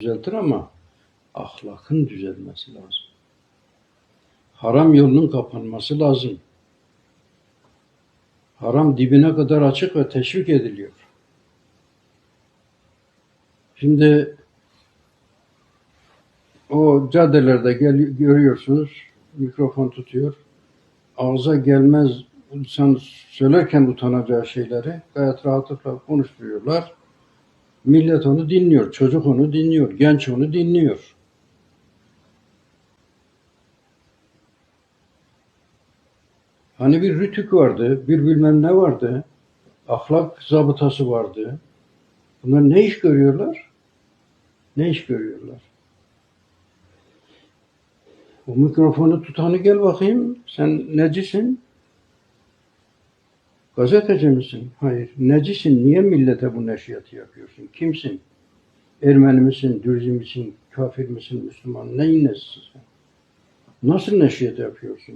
düzeltir ama ahlakın düzelmesi lazım. Haram yolunun kapanması lazım. Haram dibine kadar açık ve teşvik ediliyor. Şimdi o caddelerde gel, görüyorsunuz mikrofon tutuyor. Ağza gelmez insan söylerken utanacağı şeyleri gayet rahatlıkla konuşturuyorlar. Millet onu dinliyor, çocuk onu dinliyor, genç onu dinliyor. Hani bir rütük vardı, bir bilmem ne vardı, ahlak zabıtası vardı. Bunlar ne iş görüyorlar? Ne iş görüyorlar? O mikrofonu tutanı gel bakayım, sen necisin? Gazeteci misin? Hayır. Necisin? Niye millete bu neşriyatı yapıyorsun? Kimsin? Ermeni misin? Dürzi misin? Kafir misin? Müslüman? Neyin nesisin? Nasıl neşriyat yapıyorsun?